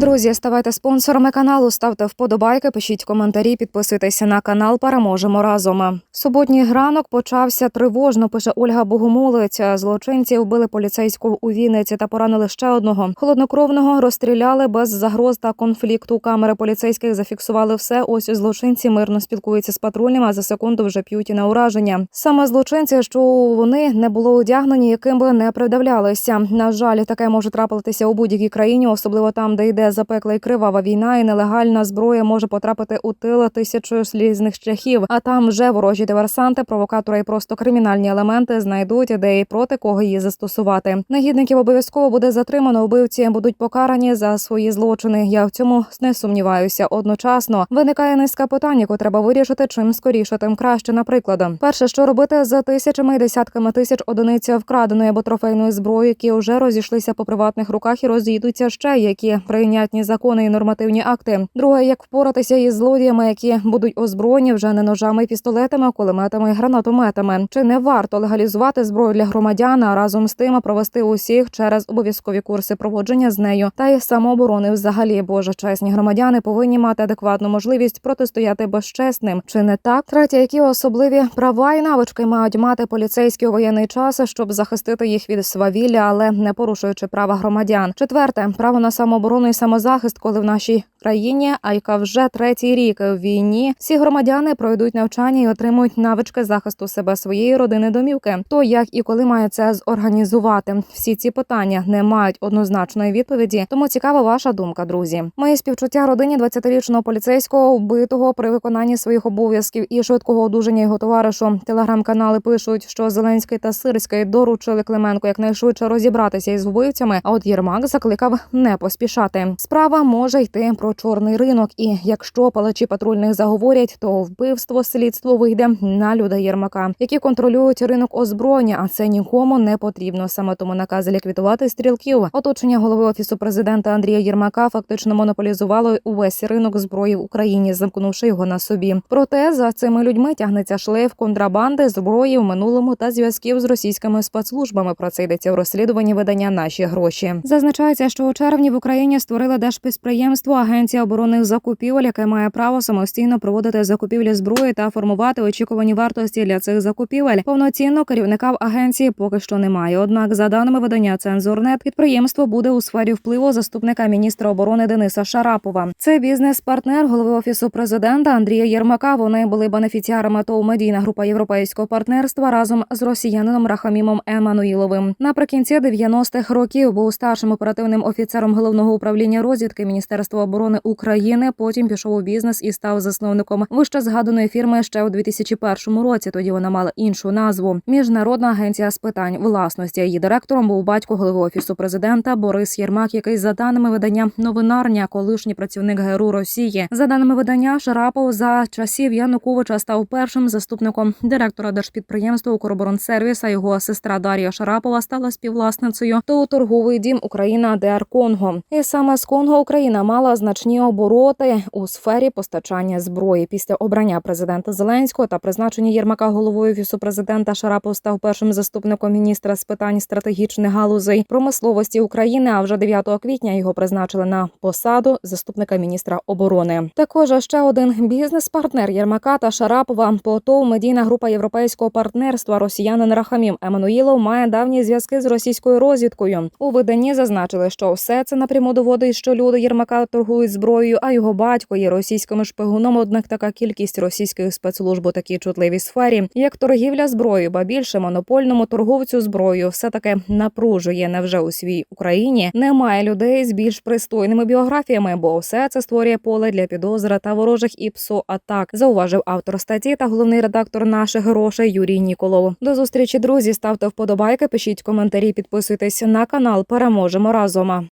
Друзі, ставайте спонсорами каналу, ставте вподобайки, пишіть коментарі, підписуйтеся на канал. Переможемо разом. Суботній гранок почався тривожно. Пише Ольга Богомолець. Злочинці вбили поліцейського у Вінниці та поранили ще одного. Холоднокровного розстріляли без загроз та конфлікту. Камери поліцейських зафіксували все. Ось злочинці мирно спілкуються з патрульними, а за секунду вже п'ють і на ураження. Саме злочинці, що вони не були одягнені, яким би не придавлялися. На жаль, таке може трапитися у будь-якій країні, особливо там, де йде запекла і кривава війна, і нелегальна зброя може потрапити у тил тисячою слізних шляхів. А там вже ворожі диверсанти, провокатори і просто кримінальні елементи знайдуть ідеї проти кого її застосувати. Негідників обов'язково буде затримано. Вбивці будуть покарані за свої злочини. Я в цьому не сумніваюся. Одночасно виникає низка питань, яку треба вирішити. Чим скоріше, тим краще. Наприклад, перше, що робити з тисячами і десятками тисяч одиниць вкраденої або трофейної зброї, які вже розійшлися по приватних руках і розійдуться ще які прийнятні закони і нормативні акти. Друге, як впоратися із злодіями, які будуть озброєні вже не ножами, і пістолетами, кулеметами і гранатометами. Чи не варто легалізувати зброю для громадян, а разом з тим провести усіх через обов'язкові курси проводження з нею та й самооборони взагалі, боже чесні громадяни повинні мати адекватну можливість протистояти безчесним. Чи не так? Третє, які особливі права і навички мають мати поліцейські у воєнний час, щоб захистити їх від свавілля, але не порушуючи права громадян. Четверте право на самооборону і самозахист, коли в нашій країні, а яка вже третій рік в війні, всі громадяни пройдуть навчання і отримують навички захисту себе своєї родини домівки. То як і коли має це зорганізувати? Всі ці питання не мають однозначної відповіді. Тому цікава ваша думка, друзі. Мої співчуття родині 20-річного поліцейського вбитого при виконанні своїх обов'язків і швидкого одужання його товаришу. Телеграм-канали пишуть, що Зеленський та Сирський доручили Клименко якнайшвидше розібратися із вбивцями. А от Єрмак закликав не поспішати. Справа може йти про чорний ринок, і якщо палачі патрульних заговорять, то вбивство слідство вийде на людей Єрмака, які контролюють ринок озброєння. А це нікому не потрібно. Саме тому наказ ліквідувати стрілків. Оточення голови офісу президента Андрія Єрмака фактично монополізувало увесь ринок зброї в Україні, замкнувши його на собі. Проте за цими людьми тягнеться шлейф контрабанди зброї в минулому та зв'язків з російськими спецслужбами. Про це йдеться в розслідуванні видання наші гроші. Зазначається, що у червні в Україні створили держпідприємство Агенція оборонних закупівель, яке має право самостійно проводити закупівлі зброї та формувати очікувані вартості для цих закупівель. Повноцінно керівника в агенції поки що немає. Однак, за даними видання Цензорнет, підприємство буде у сфері впливу заступника міністра оборони Дениса Шарапова. Це бізнес-партнер голови офісу президента Андрія Єрмака. Вони були бенефіціарами ТОВ медійна група європейського партнерства разом з росіянином Рахамімом Еммануїловим. Наприкінці 90-х років був старшим оперативним офіцером головного управління розвідки Міністерства оборони України. Потім пішов у бізнес і став засновником вище згаданої фірми ще у 2001 році. Тоді вона мала іншу назву Міжнародна агенція з питань власності. Її директором був батько голови офісу президента Борис Єрмак, який за даними видання новинарня, колишній працівник ГРУ Росії. За даними видання, Шарапов за часів Януковича став першим заступником директора держпідприємства «Укроборонсервіс», а Його сестра Дар'я Шарапова стала співвласницею то торговий дім Україна ДР Конго. І саме з Конго Україна мала значні обороти у сфері постачання зброї. Після обрання президента Зеленського та призначення Єрмака головою офісу президента Шарапов став першим заступником міністра з питань стратегічних галузей промисловості України. А вже 9 квітня його призначили на посаду заступника міністра оборони. Також ще один бізнес-партнер Єрмака та Шарапова ПОТОВ медійна група європейського партнерства росіянин Рахамім Еммануїлов має давні зв'язки з російською розвідкою. У виданні зазначили, що все це напряму доводить, що люди Єрмака торгують зброєю, а його батько є російським шпигуном. Однак така кількість російських спецслужб у такій чутливій сфері, як торгівля зброєю, ба більше монопольному торговцю зброєю, все таки напружує. Невже у свій Україні немає людей з більш пристойними біографіями, бо все це створює поле для підозри та ворожих і псо атак. Зауважив автор статті та головний редактор наших грошей Юрій Ніколов. До зустрічі, друзі. Ставте вподобайки, пишіть коментарі, підписуйтесь на канал. Переможемо разом.